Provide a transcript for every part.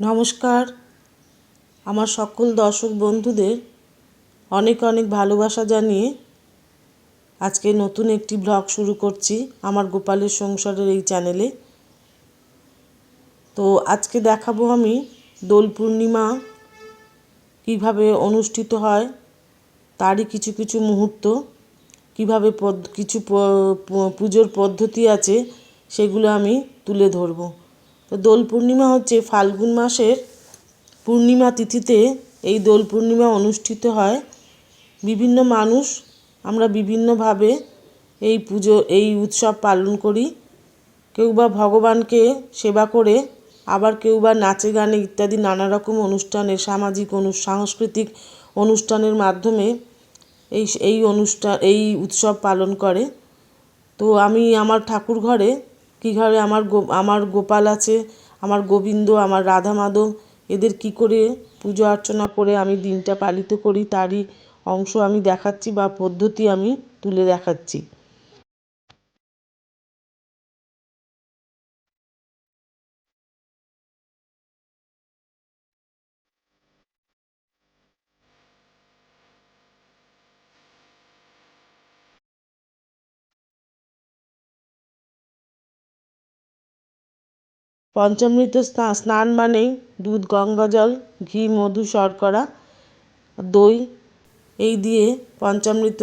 নমস্কার। আমার সকল দর্শক বন্ধুদের অনেক অনেক ভালোবাসা জানিয়ে আজকে নতুন একটি ব্লগ শুরু করছি আমার গোপালের সংসারের এই চ্যানেলে তো আজকে দেখাবো আমি দোল পূর্ণিমা কীভাবে অনুষ্ঠিত হয়, তারই কিছু কিছু মুহূর্ত, কীভাবে কিছু পুজোর পদ্ধতি আছে, সেগুলো আমি তুলে ধরবো। তো দোল পূর্ণিমা হচ্ছে ফাল্গুন মাসের পূর্ণিমা তিথিতে এই দোল পূর্ণিমা অনুষ্ঠিত হয়। বিভিন্ন মানুষ আমরা বিভিন্নভাবে এই পুজো, এই উৎসব পালন করি। কেউ বা ভগবানকে সেবা করে, আবার কেউ বা নাচে গানে ইত্যাদি নানা রকম অনুষ্ঠানে সামাজিক অনু সাংস্কৃতিক অনুষ্ঠানের মাধ্যমে এই এই অনুষ্ঠান এই উৎসব পালন করে। তো আমি আমার ঠাকুর ঘরে কী ঘরে আমার আমার গোপাল আছে, আমার গোবিন্দ, আমার রাধা মাধব, এদের কি করে পুজো অর্চনা করে আমি দিনটা পালিত করি, তারই অংশ আমি দেখাচ্ছি বা পদ্ধতি আমি তুলে দেখাচ্ছি। পঞ্চামৃত স্নান মানেই দুধ, গঙ্গা জল, ঘি, মধু, শর্করা, দই এই দিয়ে পঞ্চামৃত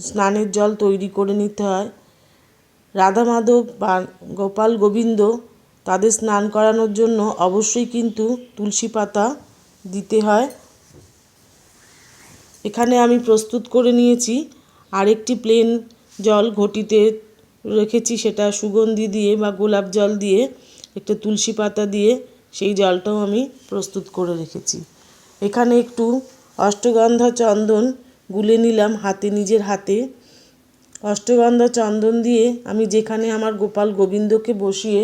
স্নানের জল তৈরি করে নিতে হয়। রাধা মাধব বা গোপাল গোবিন্দ তাদের স্নান করানোর জন্য অবশ্যই কিন্তু তুলসী পাতা দিতে হয়। এখানে আমি প্রস্তুত করে নিয়েছি। আরেকটি প্লেন জল ঘটিতে রেখেছি সেটা সুগন্ধি দিয়ে বা গোলাপ জল দিয়ে। একটু তুলসী পাতা দিয়ে সেই জলটাও আমি প্রস্তুত করে রেখেছি। এখানে একটু অষ্টগন্ধা চন্দন গুলে নিলাম হাতে, নিজের হাতে। অষ্টগন্ধা চন্দন দিয়ে আমি যেখানে আমার গোপাল গোবিন্দকে বসিয়ে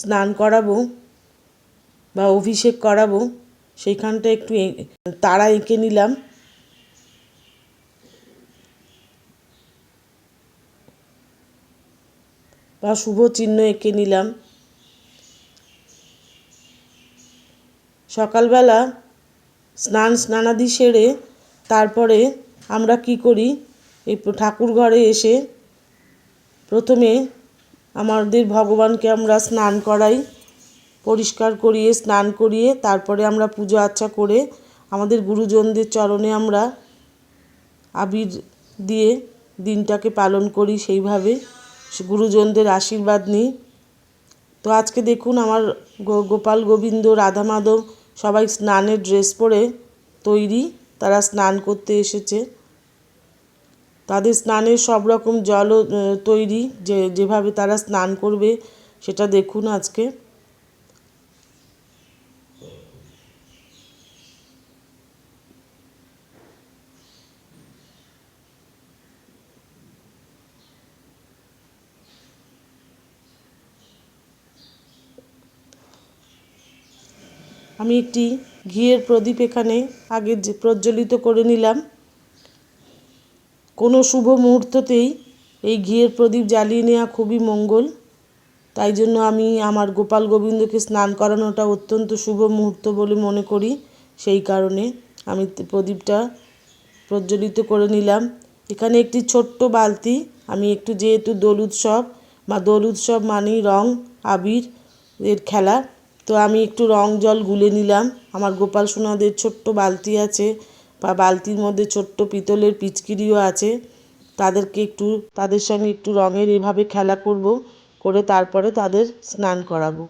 স্নান করাবো বা অভিষেক করাবো, সেইখানটা একটু তারা এঁকে নিলাম। বা শুভ চিহ্ন এঁকে নিলাম। সকালবেলা স্নান স্নানাদি সেরে তারপরে আমরা কি করি? এই ঠাকুর ঘরে এসে প্রথমে আমাদের ভগবানকে আমরা স্নান করাই, পরিষ্কার করিয়ে, স্নান করিয়ে তারপরে আমরা পুজো আচ্ছা করে আমাদের গুরুজনদের চরণে আমরা আবির দিয়ে দিনটাকে পালন করি সেইভাবে। গুরুজনদের আশীর্বাদ নিই। তো আজকে দেখুন আমার গোপাল গোবিন্দ, রাধা মাধব সবাই স্নানের ড্রেস পরে তৈরি, তারা স্নান করতে এসেছে। তাদের স্নানের সব রকম জলও তৈরি, যে, যেভাবে তারা স্নান করবে, সেটা দেখুন আজকে। আমি একটি ঘিয়ের প্রদীপ এখানে আগে যে প্রজ্বলিত করে নিলাম। কোনো শুভ মুহূর্ততেই এই ঘিয়ের প্রদীপ জ্বালিয়ে নেওয়া খুবই মঙ্গল। তাই জন্য আমি আমার গোপাল গোবিন্দকে স্নান করানোটা অত্যন্ত শুভ মুহূর্ত বলে মনে করি। সেই কারণে আমি প্রদীপটা প্রজ্বলিত করে নিলাম। এখানে একটি ছোট্ট বালতি, আমি একটু যেহেতু দোল উৎসব বা দোল উৎসব মানেই রং, আবির, এর খেলা। তো আমি একটু রং জল গুলে নিলাম। আমার গোপাল সোনাদের ছোট্ট বালতি আছে বা বালতির মধ্যে ছোট্ট পিতলের পিচকিরিও আছে। তাদেরকে একটু, তাদের সঙ্গে একটু রঙের এভাবে খেলা করব, করে তারপরে তাদের স্নান করাবো।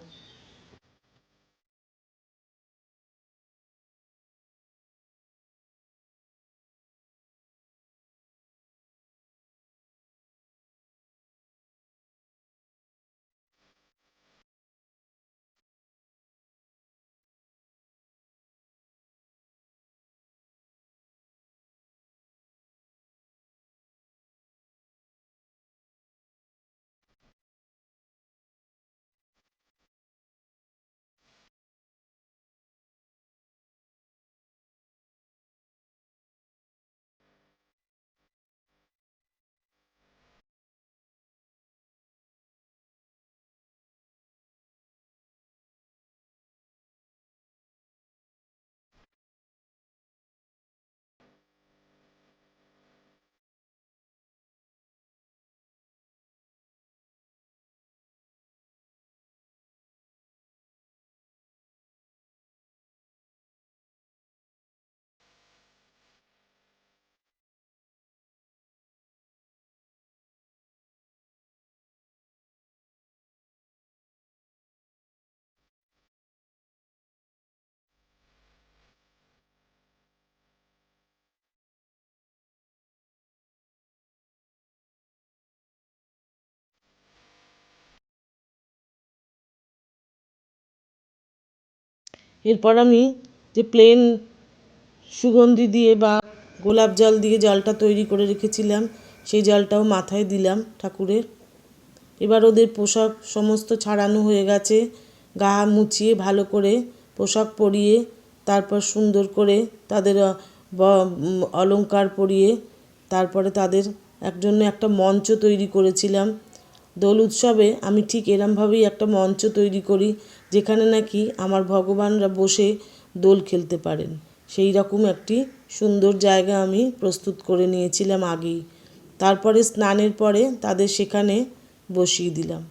এরপর আমি যে প্লেন সুগন্ধি দিয়ে বা গোলাপ জল দিয়ে জলটা তৈরি করে রেখেছিলাম, সেই জলটাও মাথায় দিলাম ঠাকুরের। এবার ওদের পোশাক সমস্ত ছাড়ানো হয়ে গেছে। গা মুছিয়ে ভালো করে পোশাক পরিয়ে, তারপর সুন্দর করে তাদের অলঙ্কার পরিয়ে, তারপরে তাদের একজন্য একটা মঞ্চ তৈরি করেছিলাম। দোল উৎসবে আমি ঠিক এরমভাবেই একটা মঞ্চ তৈরি করি। যেখানে নাকি আমার ভগবানরা বসে দোল খেলতে পারেন। সেই রকম একটি সুন্দর জায়গা আমি প্রস্তুত করে নিয়েছিলাম আগেই। তারপরে স্নানের পরে তাদের সেখানে বসিয়ে দিলাম।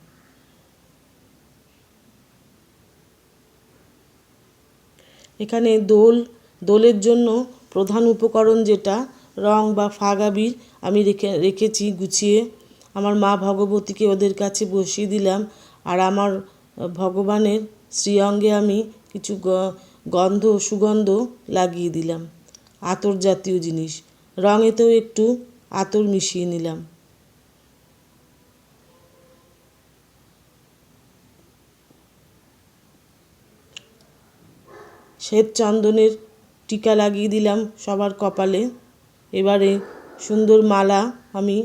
এখানে দোল, দোলের জন্য প্রধান উপকরণ যেটা, রং বা ফাগাবির আমি রেখে, রেখেছি গুছিয়ে। আমার মা ভগবতীকে ওদের কাছে বসিয়ে দিলাম। আর আমার ভগবানের শ্রীঅঙ্গে আমি কিছু গন্ধ, সুগন্ধ লাগিয়ে দিলাম। আতর জাতীয় জিনিস। রঙেতেও একটু আতর মিশিয়ে নিলাম। শ্বেত চন্দনের টিকা লাগিয়ে দিলাম সবার কপালে। এবারে সুন্দর মালা আমি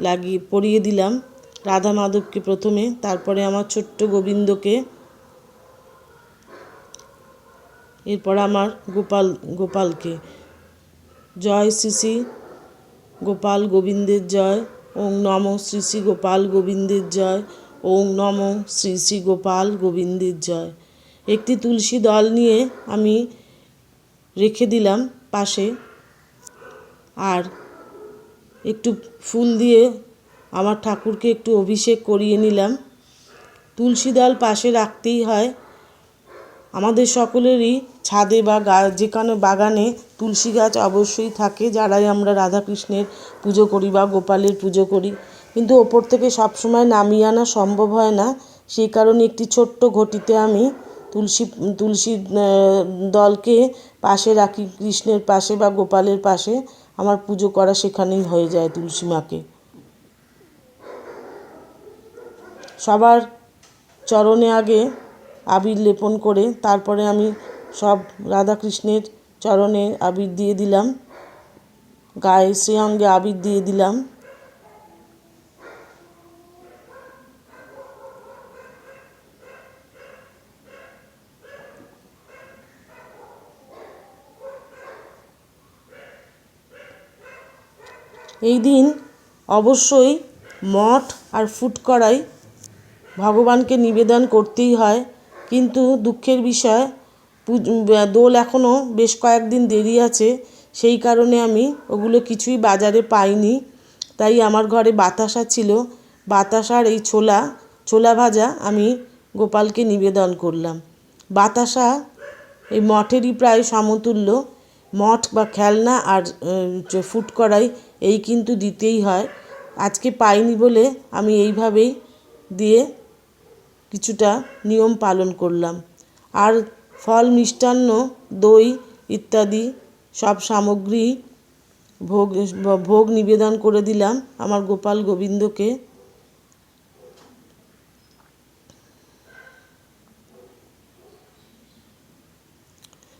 লাগিয়ে, পরিয়ে দিলাম। রাধা মাধবকে প্রথমে, তারপরে আমার ছোট্ট গোবিন্দকে, এরপর আমার গোপাল, গোপালকে। জয় শ্রী শ্রী গোপাল গোবিন্দের জয়, ওং নম শ্রী শ্রী গোপাল গোবিন্দের জয়, ওং নম শ্রী শ্রী গোপাল গোবিন্দের জয়। একটি তুলসী দল নিয়ে আমি রেখে দিলাম পাশে, আর একটু ফুল দিয়ে আমার ঠাকুরকে একটু অভিষেক করিয়ে নিলাম। তুলসী দল পাশে রাখতেই হয়। আমাদের সকলেরই ছাদে বা গা, যেখানে বাগানে তুলসী গাছ অবশ্যই থাকে, যারাই আমরা রাধাকৃষ্ণের পুজো করি বা গোপালের পুজো করি। কিন্তু ওপর থেকে সবসময় নামিয়ে আনা সম্ভব হয় না। সেই কারণে একটি ছোট্ট ঘটিতে আমি তুলসী তুলসী দলকে পাশে রাখি, কৃষ্ণের পাশে বা গোপালের পাশে আমার পুজো করা সেখানেই হয়ে যায় তুলসী মাকে। সবার চরণে আগে আবির লেপন করে তারপরে আমি সব রাধাকৃষ্ণের চরণে আবির দিয়ে দিলাম। গায়ে শ্রীঅঙ্গে আবির দিয়ে দিলাম। এই দিন অবশ্যই মঠ আর ফুট করাই ভগবানকে নিবেদন করতেই হয়। কিন্তু দুঃখের বিষয় দোল এখনও বেশ কয়েকদিন দেরি আছে। সেই কারণে আমি ওগুলো কিছুই বাজারে পাইনি। তাই আমার ঘরে বাতাসা ছিল। বাতাসার এই ছোলা ছোলা ভাজা আমি গোপালকে নিবেদন করলাম। বাতাসা এই মঠেরই প্রায় সমতুল্য। মঠ বা খেলনা আর ফুট করাই এই কিন্তু দিতেই হয়। আজকে পাইনি বলে আমি এইভাবেই দিয়ে কিছুটা নিয়ম পালন করলাম। আর ফল, মিষ্টান্ন, দই ইত্যাদি সব সামগ্রী ভোগ ভোগ নিবেদন করে দিলাম আমার গোপাল গোবিন্দকে।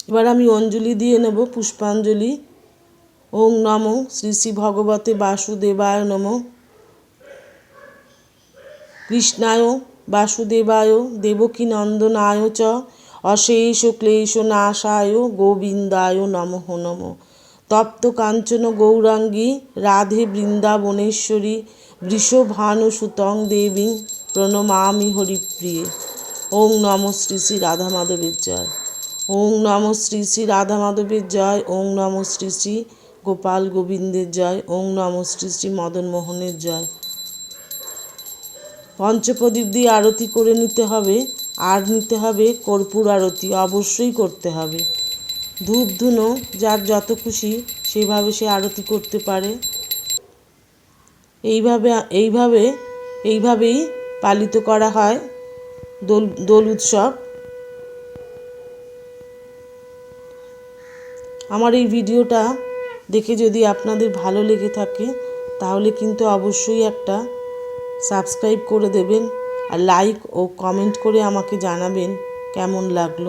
এবার আমি অঞ্জলি দিয়ে নেব, পুষ্পাঞ্জলি। ওং নম শ্রী শ্রী ভগবতে বাসুদেবায় নম। কৃষ্ণায় বাসুদেবায় দেবকী নন্দনায় চ অশেষ ক্লেশ নাশায় গোবিন্দায় নমঃ নম। তপ্ত কাঞ্চন গৌরাঙ্গী, রাধে বৃন্দাবনেশ্বরী, বৃষভানুসুতং দেবী প্রণমামি হরিপ্রিয়ে। ওং নম শ্রী শ্রী রাধা মাধবের জয়। ওং নম শ্রী শ্রী রাধা মাধবের জয়। ওং নম শ্রী শ্রী গোপাল গোবিন্দের জয়। ওং নম শ্রী শ্রী মদন মোহনের জয়। পঞ্চপ্রদীপ দিয়ে আরতি করে নিতে হবে, আর নিতে হবে কর্পূর আরতি, অবশ্যই করতে হবে। ধূপ ধুনো, যার যত খুশি সেভাবে সে আরতি করতে পারে। এইভাবে এইভাবে, এইভাবেই পালিত করা হয় দোল দোল উৎসব। আমার এই ভিডিওটা দেখে যদি আপনাদের ভালো লেগে থাকে, তাহলে কিন্তু অবশ্যই একটা সাবস্ক্রাইব করে দেবেন আর লাইক ও কমেন্ট করে আমাকে জানাবেন কেমন লাগল।